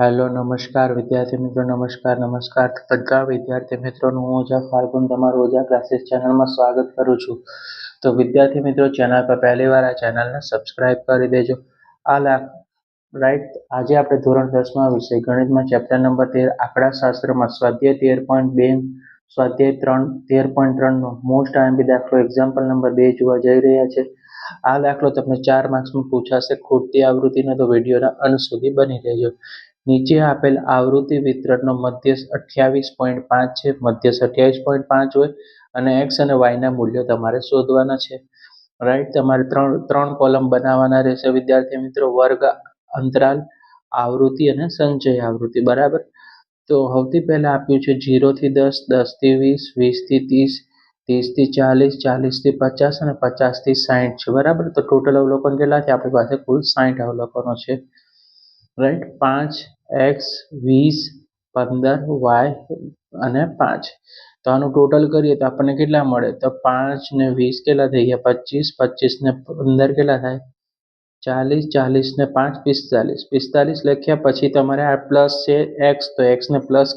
Hello, નમસ્કાર વિદ્યાર્થી મિત્રો, નમસ્કાર નમસ્કાર. બધા વિદ્યાર્થી મિત્રોનું હું ઓજા ફાલ્ગુન તમારું ઓજા ક્લાસીસ ચેનલમાં સ્વાગત કરું છું. તો વિદ્યાર્થી મિત્રો, ચેનલ પર પહેલી વાર આ ચેનલને સબસ્ક્રાઇબ કરી દેજો. આ રાઈટ, આજે આપણે ધોરણ દસમાં વિષય ગણિતમાં ચેપ્ટર નંબર તેર, આંકડાશાસ્ત્રમાં સ્વાધ્યાય તેર પોઈન્ટ બે, સ્વાધ્યાય ત્રણ, તેર પોઈન્ટ ત્રણનો મોસ્ટ આઈએમપી દાખલો એક્ઝામ્પલ નંબર બે જોવા જઈ રહ્યા છે. આ દાખલો તમને ચાર માર્ક્સમાં પૂછાશે ખૂટતી આવૃત્તિનો તો વિડીયોના અંત સુધી બની રહેજો. નીચે આપેલ આવૃત્તિ વિતરણનો મધ્યસ અઠ્યાવીસ પોઈન્ટ પાંચ છે. મધ્યસ અઠ્યાવીસ પોઈન્ટ પાંચ હોય અને એક્સ અને વાયના મૂલ્યો તમારે શોધવાના છે. રાઈટ તમારે ત્રણ ત્રણ કોલમ બનાવવાના રહેશે. વિદ્યાર્થી મિત્રો, વર્ગ, અંતરાલ, આવૃત્તિ અને સંચય આવૃત્તિ. બરાબર? તો સૌથી પહેલાં આપ્યું છે જીરોથી દસ, દસથી વીસ, વીસથી ત્રીસ, ત્રીસથી ચાલીસ, ચાલીસથી પચાસ અને પચાસથી સાઠ છે. બરાબર? તો ટોટલ અવલોકન કેટલા છે આપણી પાસે કુલ સાઠ અવલોકનો છે. રાઈટ પાંચ એક્સ, વીસ, પંદર, વાય અને પાંચ. તો આનું ટોટલ કરીએ તો આપણને કેટલા મળે? તો પાંચ ને વીસ કેટલા થઈ ગયા? પચીસ. પચીસ ને પંદર કેટલા થાય? ચાલીસ. ચાલીસ ને પાંચ, પિસ્તાલીસ. પિસ્તાલીસ લખ્યા પછી તમારે આ પ્લસ છે એક્સ. તો એક્સને પ્લસ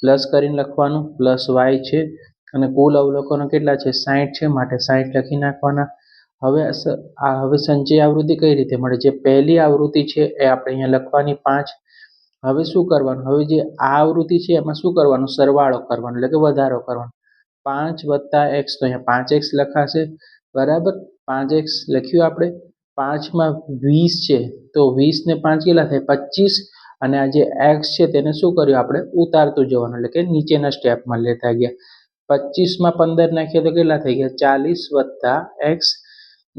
પ્લસ કરીને લખવાનું. પ્લસ વાય છે. અને કુલ અવલોકનો કેટલા છે? સાહીઠ છે. માટે સાહીઠ લખી નાખવાના. હવે આ હવે સંચય આવૃત્તિ કઈ રીતે મળે? જે પહેલી આવૃત્તિ છે એ આપણે અહીંયા લખવાની પાંચ. હવે શું કરવાનું? હવે જે આ આવૃત્તિ છે, એમાં શું કરવાનું? સરવાળો કરવાનો, એટલે કે વધારો કરવાનો. પાંચ વત્તા એક્સ, તો અહીંયા પાંચ એક્સ લખાશે. બરાબર? પાંચ એક્સ લખ્યું આપણે. પાંચમાં વીસ છે, તો વીસને પાંચ કેટલા થાય? પચીસ. અને આ જે એક્સ છે, તેને શું કર્યું આપણે? ઉતારતું જવાનું, એટલે કે નીચેના સ્ટેપમાં લેતા ગયા. પચીસમાં પંદર નાખીએ તો કેટલા થઈ ગયા? ચાલીસ વત્તા એક્સ.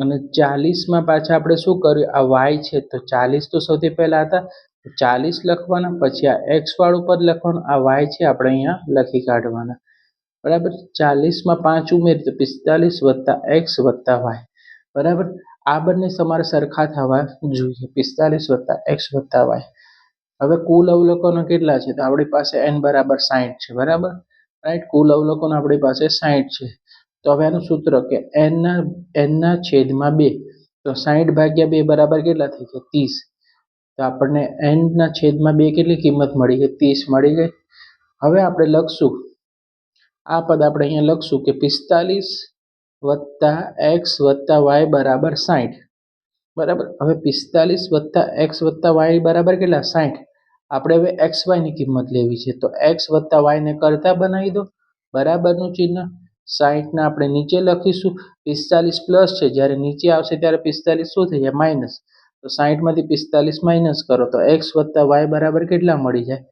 અને ચાલીસમાં પાછા આપણે શું કર્યું? આ વાય છે, તો ચાલીસ તો સૌથી પહેલાં હતા. ચાલીસ લખવાના, પછી આ એક્સ વાળું પદ લખવાનું, આ વાય છે, આપણે અહીંયા લખી કાઢવાના. બરાબર? ચાલીસમાં પાંચ ઉમેરી તો પિસ્તાલીસ વત્તા એક્સ વત્તા વાય બરાબર? આ બંને તમારે સરખા થવા જોઈએ. પિસ્તાલીસ વત્તા એક્સ વત્તા વાય હવે કુલ અવલોકનો કેટલા છે? તો આપણી પાસે એન બરાબર સાહીઠ છે, બરાબર? રાઈટ? કુલ અવલોકનો આપણી પાસે સાહીઠ છે. તો હવે એનું સૂત્ર કે એનના એનના છેદમાં બે. તો સાહીઠ ભાગ્યા બે બરાબર કેટલા થઈ ગયા? ત્રીસ. તો આપણને એનના છેદમાં બે કેટલી કિંમત મળી ગઈ? ત્રીસ મળી ગઈ. હવે આપણે લખશું. આ પદ આપણે અહીંયા લખશું કે પિસ્તાલીસ વત્તા એક્સ વત્તા વાય બરાબર સાઠ બરાબર? હવે પિસ્તાલીસ વત્તા એક્સ વત્તા વાય બરાબર કેટલા? સાઠ આપણે હવે એક્સ વાયની કિંમત લેવી છે. તો એક્સ વત્તા વાયને કરતા બનાવી દો. બરાબરનું ચિહ્ન. સાહીઠને આપણે નીચે લખીશું. પિસ્તાલીસ પ્લસ છે. જ્યારે નીચે આવશે ત્યારે પિસ્તાલીસ શું થઈ જાય? માઇનસ તો સાહીઠમાંથી પિસ્તાલીસ માઇનસ કરો તો એક્સ વત્તા વાય બરાબર કેટલા મળી જાય?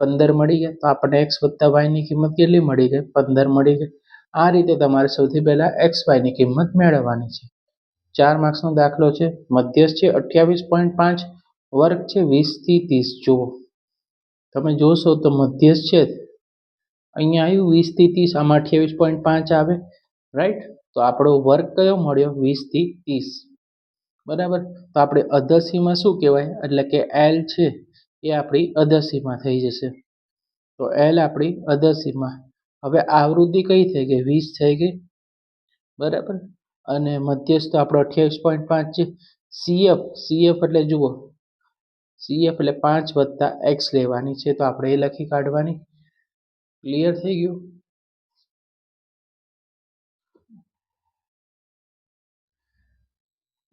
પંદર મળી ગયા. તો આપણને એક્સ વત્તા વાયની કિંમત કેટલી મળી ગઈ? પંદર મળી ગઈ. આ રીતે તમારે સૌથી પહેલાં એક્સ વાયની કિંમત મેળવવાની છે. ચાર માર્ક્સનો દાખલો છે. મધ્યસ્થ છે અઠ્યાવીસ પોઈન્ટ પાંચ, વર્ગ છે વીસથી ત્રીસ. જુઓ. તમે જોશો તો મધ્યસ્થ છે. અહીંયા આવ્યું વીસથી ત્રીસ, આમાં અઠ્યાવીસ પોઈન્ટ પાંચ આવે. રાઈટ તો આપણો વર્ગ કયો મળ્યો? વીસથી ત્રીસ. બરાબર? તો આપણે અધસીમાં શું કહેવાય? એટલે કે એલ છે, એ આપણી અધસીમાં થઈ જશે. તો એલ આપણી અધસીમાં. હવે આવૃત્તિ કઈ થઈ ગઈ? વીસ થઈ ગઈ. બરાબર? અને મધ્યસ્થ આપણો અઠ્યાવીસ પોઈન્ટ પાંચ છે. સીએફ સીએફ એટલે જુઓ. સીએફ એટલે પાંચ વત્તા એક્સ લેવાની છે, તો આપણે એ લખી કાઢવાની. ક્લિયર થઈ ગયું?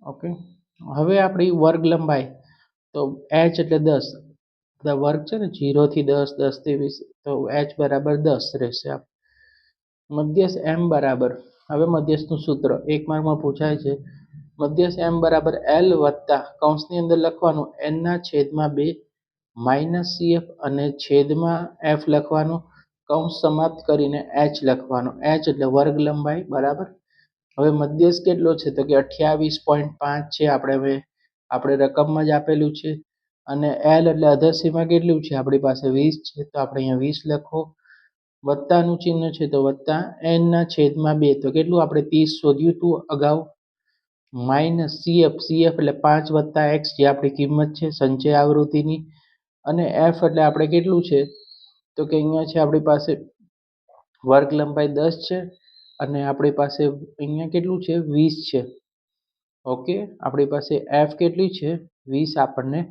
ઓકે. હવે આપણી વર્ગ લંબાઈ. તો એચ એટલે દસ. બધા વર્ગ છે ને જીરોથી દસ દસથી વીસ. તો એચ બરાબર દસ રહેશે આપ મધ્યસ એમ બરાબર. હવે મધ્યસ્થનું સૂત્ર. એક માર્કમાં પૂછાય છે. મધ્યસ એમ બરાબર એલ વત્તા કૌંસની અંદર લખવાનું એનના છેદમાં બે માઇનસ સીએફ અને છેદમાં એફ લખવાનું. કૌંસ સમાપ્ત કરીને એચ લખવાનું. એચ એટલે વર્ગ લંબાઈ. બરાબર? હવે મધ્યસ્થ કેટલો છે? તો કે અઠ્યાવીસ પોઈન્ટ પાંચ છે. આપણે હવે, આપણે રકમમાં જ આપેલું છે. અને એલ એટલે અધસીમાં કેટલું છે? આપણી પાસે વીસ છે. તો આપણે અહીંયા વીસ લખો. વત્તાનું ચિહ્ન છે તો વત્તા એનના છેદમાં બે. તો કેટલું આપણે ત્રીસ શોધ્યું હતું અગાઉ? માઇનસ સીએફ સીએફ એટલે પાંચ વત્તા એક્સ જે આપણી કિંમત છે, સંચય આવૃત્તિની. અને એફ એટલે આપણે કેટલું છે? તો કે અહીંયા છે આપણી પાસે વર્ગ લંબાઈ દસ છે. અને આપણી પાસે અહીંયા કેટલું છે? વીસ છે. ઓકે? આપણી પાસે એફ કેટલી છે? વીસ આપણને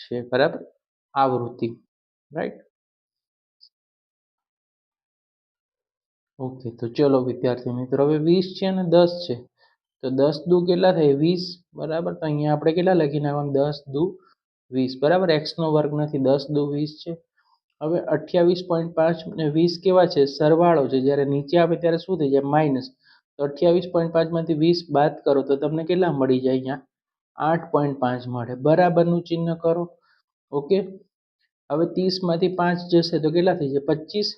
છે, બરાબર? આવૃત્તિ. રાઈટ? ઓકે, તો ચલો વિદ્યાર્થી મિત્રો, હવે વીસ છે અને દસ છે. તો દસ દુ કેટલા થાય? વીસ, બરાબર? તો અહીંયા આપણે કેટલા લખી નાખવાનું? દસ દુ વીસ, બરાબર? એક્સનો વર્ગ નથી. દસ દુ વીસ છે. હવે અઠ્યાવીસ પોઈન્ટ પાંચ ને વીસ કેવા છે? સરવાળો છે. જ્યારે નીચે આવે ત્યારે શું થઈ જાય? માઇનસ તો અઠ્યાવીસ પોઈન્ટ પાંચમાંથી વીસ બાદ કરો તો તમને કેટલા મળી જાય અહીંયા? આઠ પોઈન્ટ પાંચ મળે. બરાબરનું ચિહ્ન કરો. ઓકે? હવે ત્રીસમાંથી પાંચ જશે તો કેટલા થઈ જાય? પચીસ.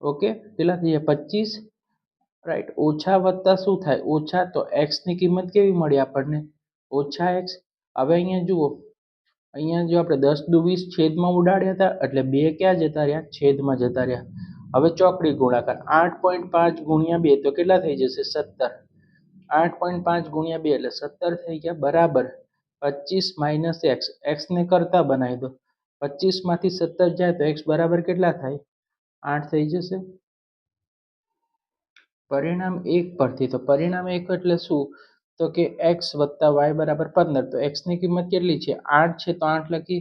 ઓકે? કેટલા થઈ જાય? પચીસ. રાઈટ ઓછા વત્તા શું થાય? ઓછા તો એક્સની કિંમત કેવી મળી આપણને? ઓછા એક્સ હવે અહીંયા જુઓ. અહીંયા જો આપણે દસ દુ વીસ છેદમાં ઉડાડ્યા હતા, એટલે બે ક્યાં જતા રહ્યા? છેદમાં જતા રહ્યા. હવે ચોકડી ગુણાકાર આઠ પોઈન્ટ પાંચ ગુણ્યા બે, તો કેટલા થઈ જશે? સત્તર. આઠ પોઈન્ટ પાંચ ગુણ્યા બે, એટલે સત્તર થઈ ગયા, બરાબર. પચીસ માઇનસ એક્સ એક્સને કરતા બનાવી દો. પચીસમાંથી સત્તર જાય તો એક્સ બરાબર કેટલા થાય? આઠ થઈ જશે. પરિણામ એક પરથી, તો પરિણામ એક એટલે શું? તો કે એક્સ વત્તા વાય બરાબર પંદર. તો એક્સની કિંમત કેટલી છે? આઠ છે, તો આઠ લખી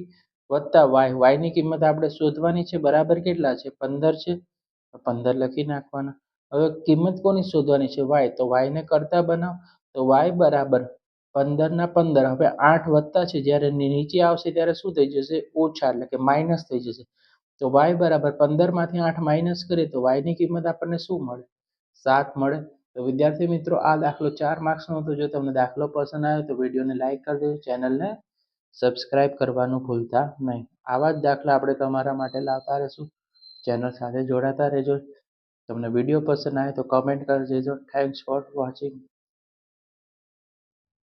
વત્તા વાય વાયની કિંમત આપણે શોધવાની છે, બરાબર કેટલા છે? પંદર છે. તો પંદર લખી નાખવાના. હવે કિંમત કોની શોધવાની છે? વાય તો વાયને કરતા બનાવ. તો વાય બરાબર પંદરના પંદર. હવે આઠ વત્તા છે, જ્યારે નીચે આવશે ત્યારે શું થઈ જશે? ઓછા, એટલે કે માઇનસ થઈ જશે. તો વાય બરાબર પંદરમાંથી આઠ માઇનસ કરીએ તો વાયની કિંમત આપણને શું મળે? સાત મળે. તો વિદ્યાર્થી મિત્રો, આ દાખલો ચાર માર્ક્સનો હતો. જો તમને દાખલો પસંદ આવ્યો તો વિડીયોને લાઇક કરી દેજો ચેનલને સબસ્ક્રાઇબ કરવાનું ભૂલતા નહીં. આવા જ દાખલા આપણે તમારા માટે લાવતા રહીશું. ચેનલ સાથે જોડાતા રહેજો. તમને વીડિયો પસંદ આવે તો કમેન્ટ કરી દેજો. Thanks for watching